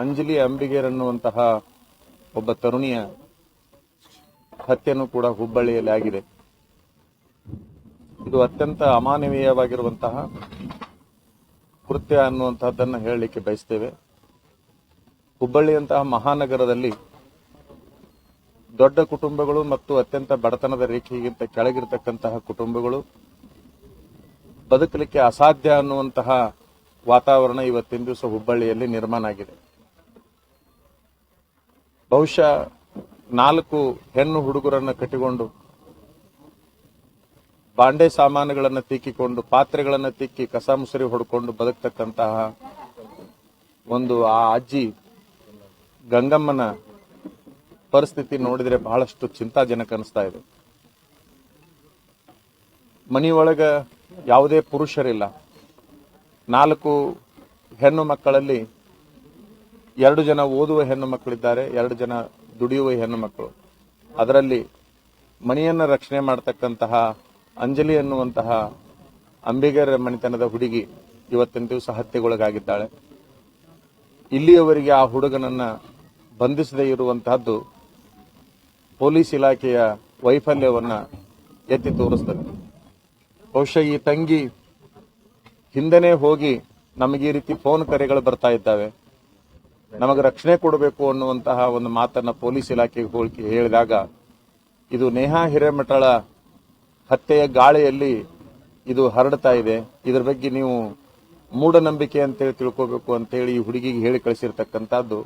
ಅಂಜಲಿ ಅಂಬಿಗೇರ್ ಅನ್ನುವಂತಹ ಒಬ್ಬ ತರುಣಿಯ ಹತ್ಯೆನೂ ಕೂಡ ಹುಬ್ಬಳ್ಳಿಯಲ್ಲಿ ಆಗಿದೆ. ಇದು ಅತ್ಯಂತ ಅಮಾನವೀಯವಾಗಿರುವಂತಹ ಕೃತ್ಯ ಅನ್ನುವಂತಹದ್ದನ್ನು ಹೇಳಲಿಕ್ಕೆ ಬಯಸ್ತೇವೆ. ಹುಬ್ಬಳ್ಳಿಯಂತಹ ಮಹಾನಗರದಲ್ಲಿ ದೊಡ್ಡ ಕುಟುಂಬಗಳು ಮತ್ತು ಅತ್ಯಂತ ಬಡತನದ ರೇಖೆಗಿಂತ ಕೆಳಗಿರ್ತಕ್ಕಂತಹ ಕುಟುಂಬಗಳು ಬದುಕಲಿಕ್ಕೆ ಅಸಾಧ್ಯ ಅನ್ನುವಂತಹ ವಾತಾವರಣ ಇವತ್ತಿನ ದಿವಸ ಹುಬ್ಬಳ್ಳಿಯಲ್ಲಿ ನಿರ್ಮಾಣ ಆಗಿದೆ. ಬಹುಶಃ ನಾಲ್ಕು ಹೆಣ್ಣು ಹುಡುಗರನ್ನ ಕಟ್ಟಿಕೊಂಡು ಬಾಂಡೆ ಸಾಮಾನುಗಳನ್ನು ತಿಕ್ಕಿಕೊಂಡು ಪಾತ್ರೆಗಳನ್ನು ತಿಕ್ಕಿ ಕಸ ಮುಸರಿ ಹೊಡ್ಕೊಂಡು ಬದುಕ್ತಕ್ಕಂತಹ ಒಂದು ಆ ಅಜ್ಜಿ ಗಂಗಮ್ಮನ ಪರಿಸ್ಥಿತಿ ನೋಡಿದ್ರೆ ಬಹಳಷ್ಟು ಚಿಂತಾಜನಕ ಅನಿಸ್ತಾ ಇದೆ. ಮನೆಯೊಳಗ ಯಾವುದೇ ಪುರುಷರಿಲ್ಲ. ನಾಲ್ಕು ಹೆಣ್ಣು ಮಕ್ಕಳಲ್ಲಿ ಎರಡು ಜನ ಓದುವ ಹೆಣ್ಣು ಮಕ್ಕಳಿದ್ದಾರೆ, ಎರಡು ಜನ ದುಡಿಯುವ ಹೆಣ್ಣು ಮಕ್ಕಳು. ಅದರಲ್ಲಿ ಮನೆಯನ್ನ ರಕ್ಷಣೆ ಮಾಡತಕ್ಕಂತಹ ಅಂಜಲಿ ಎನ್ನುವಂತಹ ಅಂಬಿಗರ ಮನೆತನದ ಹುಡುಗಿ ಇವತ್ತಿನ ದಿವಸ ಹತ್ಯೆಗೊಳಗಾಗಿದ್ದಾಳೆ. ಇಲ್ಲಿಯವರೆಗೆ ಆ ಹುಡುಗನನ್ನ ಬಂಧಿಸದೇ ಇರುವಂತಹದ್ದು ಪೊಲೀಸ್ ಇಲಾಖೆಯ ವೈಫಲ್ಯವನ್ನ ಎತ್ತಿ ತೋರಿಸ್ತದೆ. ಬಹುಶಃ ಈ ತಂಗಿ ಹಿಂದೆನೇ ಹೋಗಿ ನಮಗೆ ಈ ರೀತಿ ಫೋನ್ ಕರೆಗಳು ಬರ್ತಾ ಇದ್ದಾವೆ. ನಮಗೆ ರಕ್ಷಣೆ ಕೊಡಬೇಕು ಅನ್ನುವಂತಹ ಒಂದು ಮಾತನ್ನ ಪೊಲೀಸ್ ಇಲಾಖೆಗೆ ಹೋಲಿಕೆ ಹೇಳಿದಾಗ, ಇದು ನೇಹಾ ಹಿರೇಮಠಳ ಹತ್ಯೆಯ ಗಾಳಿಯಲ್ಲಿ ಇದು ಹರಡ್ತಾ ಇದೆ. ಇದರ ಬಗ್ಗೆ ನೀವು ಮೂಢನಂಬಿಕೆ ಅಂತೇಳಿ ತಿಳ್ಕೋಬೇಕು ಅಂತೇಳಿ ಈ ಹುಡುಗಿಗೆ ಹೇಳಿ ಕಳಿಸಿರ್ತಕ್ಕಂಥದ್ದು,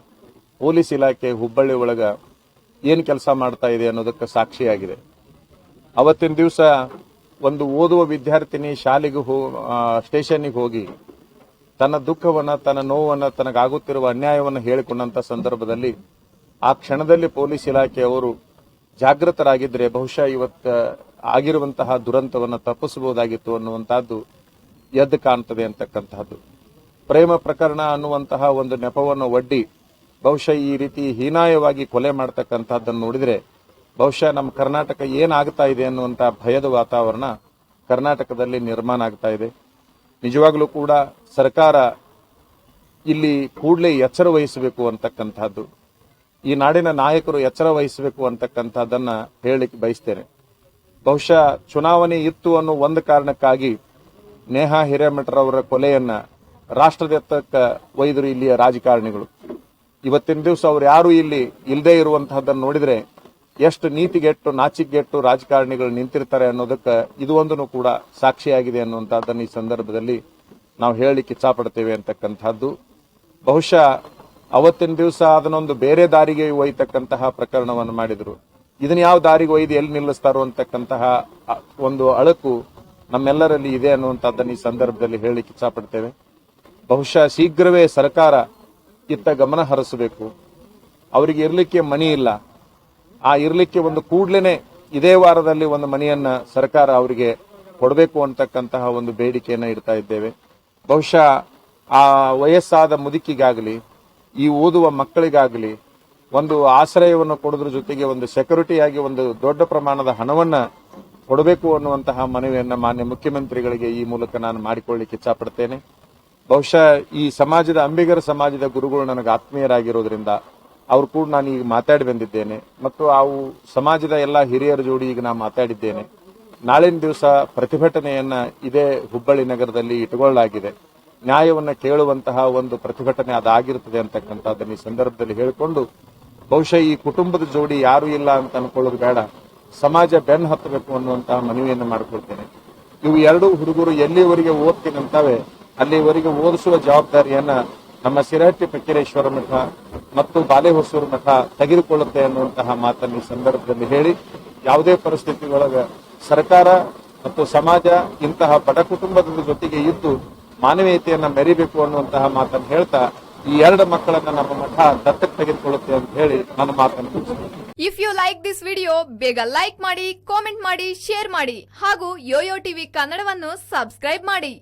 ಪೊಲೀಸ್ ಇಲಾಖೆ ಹುಬ್ಬಳ್ಳಿ ಒಳಗ ಏನು ಕೆಲಸ ಮಾಡ್ತಾ ಇದೆ ಅನ್ನೋದಕ್ಕೆ ಸಾಕ್ಷಿಯಾಗಿದೆ. ಅವತ್ತಿನ ದಿವಸ ಒಂದು ಓದುವ ವಿದ್ಯಾರ್ಥಿನಿ ಶಾಲೆಗೆ ಹೋ ಸ್ಟೇಷನ್ಗೆ ಹೋಗಿ ತನ್ನ ದುಃಖವನ್ನ, ತನ್ನ ನೋವನ್ನ, ತನಗಾಗುತ್ತಿರುವ ಅನ್ಯಾಯವನ್ನು ಹೇಳಿಕೊಂಡಂತ ಸಂದರ್ಭದಲ್ಲಿ ಆ ಕ್ಷಣದಲ್ಲಿ ಪೊಲೀಸ್ ಇಲಾಖೆಯವರು ಜಾಗೃತರಾಗಿದ್ದರೆ ಬಹುಶಃ ಇವತ್ತ ಆಗಿರುವಂತಹ ದುರಂತವನ್ನು ತಪ್ಪಿಸಬಹುದಾಗಿತ್ತು ಅನ್ನುವಂತಹದ್ದು ಎದ್ದು ಕಾಣ್ತದೆ ಅಂತಕ್ಕಂತಹದ್ದು. ಪ್ರೇಮ ಪ್ರಕರಣ ಅನ್ನುವಂತಹ ಒಂದು ನೆಪವನ್ನು ಒಡ್ಡಿ ಬಹುಶಃ ಈ ರೀತಿ ಹೀನಾಯವಾಗಿ ಕೊಲೆ ಮಾಡತಕ್ಕಂತಹದ್ದನ್ನು ನೋಡಿದರೆ ಬಹುಶಃ ನಮ್ಮ ಕರ್ನಾಟಕ ಏನಾಗ್ತಾ ಇದೆ ಅನ್ನುವಂತಹ ಭಯದ ವಾತಾವರಣ ಕರ್ನಾಟಕದಲ್ಲಿ ನಿರ್ಮಾಣ ಆಗ್ತಾ ಇದೆ. ನಿಜವಾಗ್ಲೂ ಕೂಡ ಸರ್ಕಾರ ಇಲ್ಲಿ ಕೂಡಲೇ ಎಚ್ಚರ ವಹಿಸಬೇಕು ಅಂತಕ್ಕಂಥದ್ದು. ಈ ನಾಡಿನ ನಾಯಕರು ಎಚ್ಚರ ವಹಿಸಬೇಕು ಅಂತಕ್ಕಂಥದ್ದನ್ನು ಹೇಳಲಿಕ್ಕೆ ಬಯಸ್ತೇನೆ. ಬಹುಶಃ ಚುನಾವಣೆ ಇತ್ತು ಅನ್ನೋ ಒಂದು ಕಾರಣಕ್ಕಾಗಿ ನೇಹಾ ಹಿರೇಮಠರವರ ಕೊಲೆಯನ್ನ ರಾಷ್ಟ್ರದತ್ತಕ್ಕ ಒಯ್ದರು ಇಲ್ಲಿಯ ರಾಜಕಾರಣಿಗಳು. ಇವತ್ತಿನ ದಿವಸ ಅವ್ರು ಯಾರು ಇಲ್ಲಿ ಇಲ್ಲದೆ ಇರುವಂತಹದ್ದನ್ನು ನೋಡಿದ್ರೆ ಎಷ್ಟು ನೀತಿಗೆಟ್ಟು, ನಾಚಿಕೆಗೆಟ್ಟು ರಾಜಕಾರಣಿಗಳು ನಿಂತಿರ್ತಾರೆ ಅನ್ನೋದಕ್ಕೆ ಇದು ಒಂದನ್ನು ಕೂಡ ಸಾಕ್ಷಿಯಾಗಿದೆ ಅನ್ನುವಂಥದ್ದನ್ನು ಈ ಸಂದರ್ಭದಲ್ಲಿ ನಾವು ಹೇಳಲಿಕ್ಕೆ ಇಚ್ಛಾಪಡ್ತೇವೆ ಅಂತಕ್ಕಂಥದ್ದು. ಬಹುಶಃ ಅವತ್ತಿನ ದಿವಸ ಅದನ್ನೊಂದು ಬೇರೆ ದಾರಿಗೆ ಒಯ್ತಕ್ಕಂತಹ ಪ್ರಕರಣವನ್ನು ಮಾಡಿದರು. ಇದನ್ನ ಯಾವ ದಾರಿಗೆ ಒಯ್ದು ಎಲ್ಲಿ ನಿಲ್ಲಿಸ್ತಾರೋ ಅಂತಕ್ಕಂತಹ ಒಂದು ಅಳಕು ನಮ್ಮೆಲ್ಲರಲ್ಲಿ ಇದೆ ಅನ್ನುವಂಥದ್ದನ್ನು ಈ ಸಂದರ್ಭದಲ್ಲಿ ಹೇಳಲಿಕ್ಕೆ ಇಚ್ಛಾಪಡ್ತೇವೆ. ಬಹುಶಃ ಶೀಘ್ರವೇ ಸರ್ಕಾರ ಇತ್ತ ಗಮನ ಹರಿಸಬೇಕು. ಅವರಿಗೆ ಇರಲಿಕ್ಕೆ ಮನಿ ಇಲ್ಲ. ಆ ಇರಲಿಕ್ಕೆ ಒಂದು ಕೂಡ್ಲೇನೆ ಇದೇ ವಾರದಲ್ಲಿ ಒಂದು ಮನೆಯನ್ನ ಸರ್ಕಾರ ಅವರಿಗೆ ಕೊಡಬೇಕು ಅಂತಕ್ಕಂತಹ ಒಂದು ಬೇಡಿಕೆಯನ್ನ ಇಡ್ತಾ ಇದ್ದೇವೆ. ಬಹುಶಃ ಆ ವಯಸ್ಸಾದ ಮುದುಕಿಗಾಗಲಿ, ಈ ಓದುವ ಮಕ್ಕಳಿಗಾಗಲಿ, ಒಂದು ಆಶ್ರಯವನ್ನು ಕೊಡೋದ್ರ ಜೊತೆಗೆ ಒಂದು ಸೆಕ್ಯೂರಿಟಿಯಾಗಿ ಒಂದು ದೊಡ್ಡ ಪ್ರಮಾಣದ ಹಣವನ್ನ ಕೊಡಬೇಕು ಅನ್ನುವಂತಹ ಮನವಿಯನ್ನು ಮಾನ್ಯ ಮುಖ್ಯಮಂತ್ರಿಗಳಿಗೆ ಈ ಮೂಲಕ ನಾನು ಮಾಡಿಕೊಳ್ಳಿಕ್ಕೆ ಇಚ್ಛಪಡ್ತೇನೆ. ಬಹುಶಃ ಈ ಸಮಾಜದ ಅಂಬಿಗರ ಸಮಾಜದ ಗುರುಗಳು ನನಗೆ ಆತ್ಮೀಯರಾಗಿರೋದ್ರಿಂದ ಅವ್ರು ಕೂಡ ನಾನು ಈಗ ಮಾತಾಡಿ ಬಂದಿದ್ದೇನೆ. ಮತ್ತು ಅವು ಸಮಾಜದ ಎಲ್ಲ ಹಿರಿಯರ ಜೋಡಿ ಈಗ ನಾನು ಮಾತಾಡಿದ್ದೇನೆ. ನಾಳಿನ ದಿವಸ ಪ್ರತಿಭಟನೆಯನ್ನ ಇದೇ ಹುಬ್ಬಳ್ಳಿ ನಗರದಲ್ಲಿ ಇಟ್ಟುಕೊಳ್ಳಲಾಗಿದೆ. ನ್ಯಾಯವನ್ನು ಕೇಳುವಂತಹ ಒಂದು ಪ್ರತಿಭಟನೆ ಅದಾಗಿರುತ್ತದೆ ಅಂತಕ್ಕಂಥದ್ದನ್ನು ಈ ಸಂದರ್ಭದಲ್ಲಿ ಹೇಳಿಕೊಂಡು, ಬಹುಶಃ ಈ ಕುಟುಂಬದ ಜೋಡಿ ಯಾರು ಇಲ್ಲ ಅಂತ ಅನ್ಕೊಳ್ಳೋದು ಬೇಡ. ಸಮಾಜ ಬೆನ್ನು ಹತ್ತಬೇಕು ಅನ್ನುವಂತಹ ಮನವಿಯನ್ನು ಮಾಡಿಕೊಳ್ತೇನೆ. ಇವು ಎರಡೂ ಹುಡುಗರು ಎಲ್ಲಿವರೆಗೆ ಓದ್ತೀನಂತವೆ, ಅಲ್ಲಿವರೆಗೆ ಓದಿಸುವ ಜವಾಬ್ದಾರಿಯನ್ನ ನಮ್ಮ ಸಿರಹಟ್ಟಿ ಫಕೀರೇಶ್ವರ ಮಠ ಮತ್ತು ಬಾಲೆಹೊಸೂರು ಮಠ ತೆಗೆದುಕೊಳ್ಳುತ್ತೆ ಅನ್ನುವಂತಹ ಮಾತನ್ನು ಈ ಸಂದರ್ಭದಲ್ಲಿ ಹೇಳಿ, ಯಾವುದೇ ಪರಿಸ್ಥಿತಿ ಸರ್ಕಾರ ಮತ್ತು ಸಮಾಜ ಇಂತಹ ಬಡ ಕುಟುಂಬದ ಜೊತೆಗೆ ಇದ್ದು ಮಾನವೀಯತೆಯನ್ನು ಮೆರಿಬೇಕು ಅನ್ನುವಂತಹ ಮಾತನ್ನು ಹೇಳ್ತಾ, ಈ ಎರಡು ಮಕ್ಕಳನ್ನು ನಮ್ಮ ಮಠ ದತ್ತಕ್ಕೆ ತೆಗೆದುಕೊಳ್ಳುತ್ತೆ ಅಂತ ಹೇಳಿ ನನ್ನ ಮಾತನ್ನು. If you like this video ಬೇಗ ಲೈಕ್ ಮಾಡಿ ಕಾಮೆಂಟ್ ಮಾಡಿ ಶೇರ್ ಮಾಡಿ ಹಾಗೂ ಯೋಯೋ ಟಿವಿ ಕನ್ನಡವನ್ನು ಸಬ್ಸ್ಕ್ರೈಬ್ ಮಾಡಿ